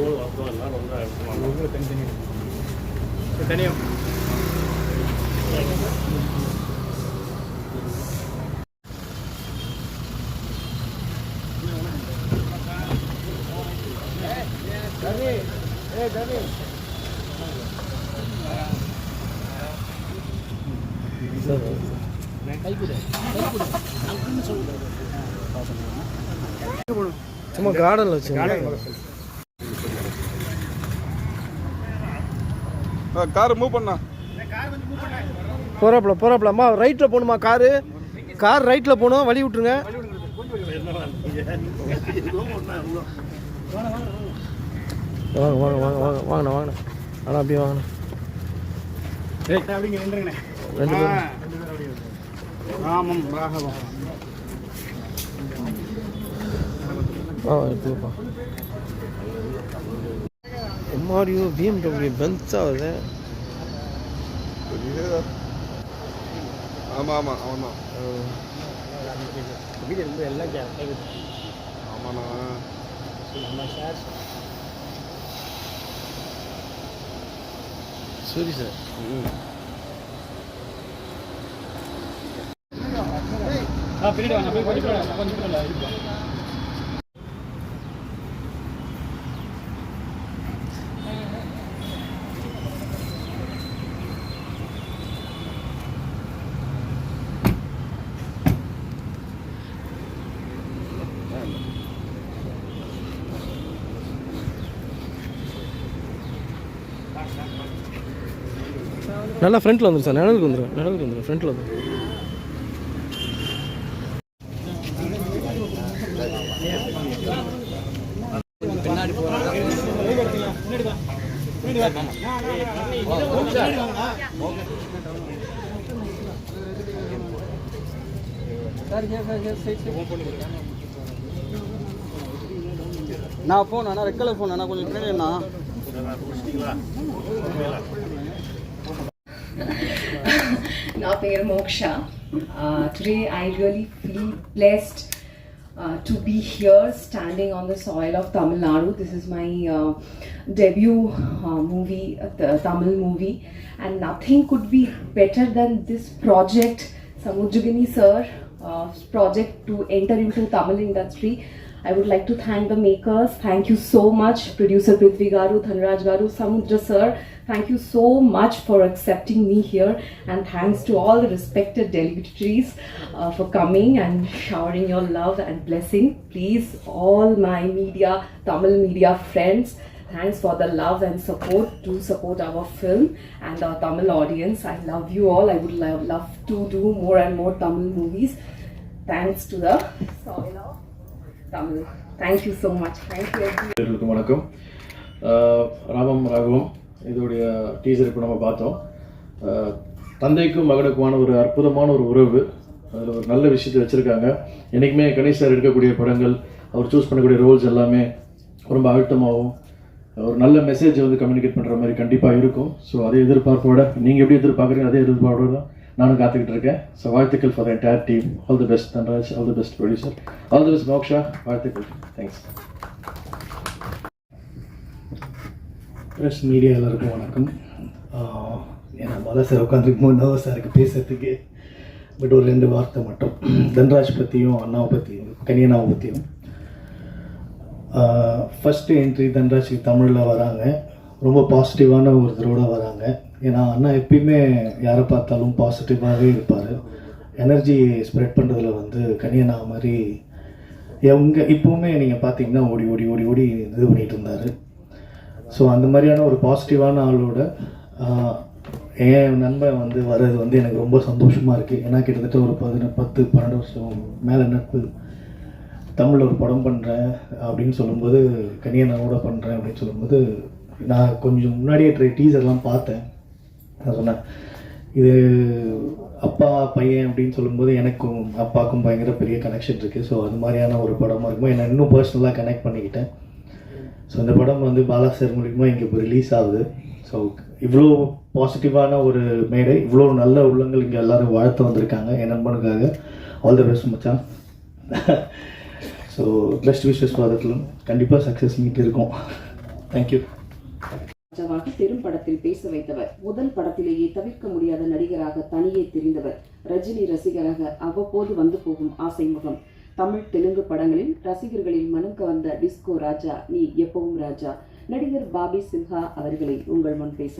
வரும்போது வருத்தம் எல்லாம் ரொம்ப எடுத்துக்கலாம் தனியாக சும்மா கார்டனில் வச்சு கார் மூவ் பண்ணா. போகிறாப்புல போகிறாப்புல அம்மா ரைட்டில் போகணுமா காரு? கார் ரைட்டில் போகணும் வழி விட்ருங்க வாங்க வாங்க வாங்க வாங்க வாங்கண்ணா வாங்கண்ணா. ஆனால் அப்படியே வாங்கண்ணா. ரெண்டு பேரும். ஆ, ரெண்டு பேரும் அப்படியே ராமம் ராகவம் ஆ எடுத்துக்கப்பா எம்ஆர்யூ பிஎம்டபிள்யூ பென்ஸ் ஆகுது ஆமா ஆமா அவன் தான் எல்லாம் ஆமாண்ணா. சரி சார் ம். பின்னாடி வாங்க கொஞ்சம் கொஞ்சம் நல்லா ஃப்ரண்ட்டில் வந்துடும் சார். நிழலுக்கு வந்துடும் நிழலுக்கு வந்துடும் ஃப்ரண்ட்டில் வந்துடும் பின்னாடி போறாங்க பின்னாடி வா பின்னாடி நான் ஃபோன் அண்ணா ரெட் கலர் ஃபோன் அண்ணா கொஞ்சம் பின்னாடி Now, Peer Moksha. Uh, today, I really feel blessed uh, to be here, standing on the soil of Tamil Nadu. This is my uh, debut uh, movie, uh, the Tamil movie, and nothing could be better than this project, Samujagini sir, uh, project to enter into Tamil industry. I would like to thank the makers. Thank you so much, producer Prithvi Garu, Dhanraj Garu, Samudra sir. Thank you so much for accepting me here, and thanks to all the respected dignitaries uh, for coming and showering your love and blessing. Please, all my media, Tamil media friends, thanks for the love and support to support our film and our Tamil audience. I love you all. I would love, love to do more and more Tamil movies. Thanks to the soil of Tamil. Thank you so much thank you வணக்கம். ராமம் ராகவம் இதோடைய teaser இப்போ நம்ம பார்த்தோம். தந்தைக்கும் மகனுக்குமான ஒரு அற்புதமான ஒரு உறவு. அதில் ஒரு நல்ல விஷயத்தை வச்சுருக்காங்க. என்றைக்குமே கணேஷ் சார் எடுக்கக்கூடிய படங்கள் அவர் சூஸ் பண்ணக்கூடிய ரோல்ஸ் எல்லாமே ரொம்ப அழுத்தமாகவும் ஒரு நல்ல மெசேஜ் வந்து கம்யூனிகேட் பண்ணுற மாதிரி கண்டிப்பாக இருக்கும். ஸோ அதே எதிர்பார்ப்போட நீங்கள் எப்படி எதிர்பார்க்குறீங்க அதே எதிர்பார்ப்போட தான் நானும் காத்துக்கிட்டு இருக்கேன். ஸோ வாழ்த்துக்கள் for entire team all the best Dhanraj all the best producer all the best Moksha வாழ்த்துக்கள். தேங்க்ஸ் ப்ரெஸ் மீடியா எல்லாருக்கும் வணக்கம். ஏன்னா மொதல் சார் உட்காந்துருக்கும் போது நர்வஸாக இருக்குது பேசுகிறதுக்கு பட் ஒரு ரெண்டு வார்த்தை மட்டும். தன்ராஜ் பற்றியும் அண்ணாவை பற்றியும் கனியனாவை பற்றியும் ஃபஸ்ட்டு என்ட்ரி தன்ராஜ் தமிழில் வராங்க. ரொம்ப பாசிட்டிவான ஒருத்தரோடு வராங்க. ஏன்னா அண்ணா எப்பயுமே யாரை பார்த்தாலும் பாசிட்டிவாகவே இருப்பார். எனர்ஜி ஸ்ப்ரெட் பண்ணுறதுல வந்து கனியனா மாதிரி எங்க இப்போவுமே நீங்கள் பார்த்தீங்கன்னா ஓடி ஓடி ஓடி ஓடி இது பண்ணிட்டு இருந்தார். ஸோ அந்த மாதிரியான ஒரு பாசிட்டிவான ஆளோட என் நண்பன் வந்து வர்றது வந்து எனக்கு ரொம்ப சந்தோஷமாக இருக்குது ஏன்னா கிட்டத்தட்ட ஒரு பதின பத்து பன்னெண்டு வருஷம் மேலே நட்பு. தமிழில் ஒரு படம் பண்ணுறேன் அப்படின்னு சொல்லும்போது கனியனாவோட பண்ணுறேன் அப்படின்னு சொல்லும்போது நான் கொஞ்சம் முன்னாடியே ட்ரை டீசர்லாம் பார்த்தேன். நான் சொன்னேன். இது அப்பா பையன் அப்படின்னு சொல்லும்போது எனக்கும் அப்பாவுக்கும் பயங்கர பெரிய கனெக்ஷன் இருக்குது ஸோ அது மாதிரியான ஒரு படமாக இருக்கும் என்னை இன்னும் பர்சனலாக கனெக்ட் பண்ணிக்கிட்டேன். ஸோ இந்த படம் வந்து பாலா சார் மூலிமா இங்கே இப்போ ரிலீஸ் ஆகுது. ஸோ இவ்வளோ பாசிட்டிவான ஒரு மேடை இவ்வளோ நல்ல உள்ளங்கள் இங்கே எல்லோரும் வாழ்த்து வந்திருக்காங்க என் நண்பனுக்காக. ஆல் த பெஸ்ட் மச்சான். ஸோ பெஸ்ட் விஷஸ் ஃபாதத்திலும் கண்டிப்பாக சக்ஸஸ் மீட் இருக்கும் தேங்க்யூ ராஜாவாக பெரும் படத்தில் பேச வைத்தவர். முதல் படத்திலேயே தவிர்க்க முடியாத நடிகராக தனியே தெரிந்தவர். ரஜினி ரசிகராக அவ்வப்போது வந்து போகும் ஆசை முகம் தமிழ் தெலுங்கு படங்களில் ரசிகர்களில் மனம் கவர்ந்த டிஸ்கோ ராஜா நீ எப்பவும் ராஜா. நடிகர் பாபி சின்ஹா அவர்களை உங்கள் முன் பேச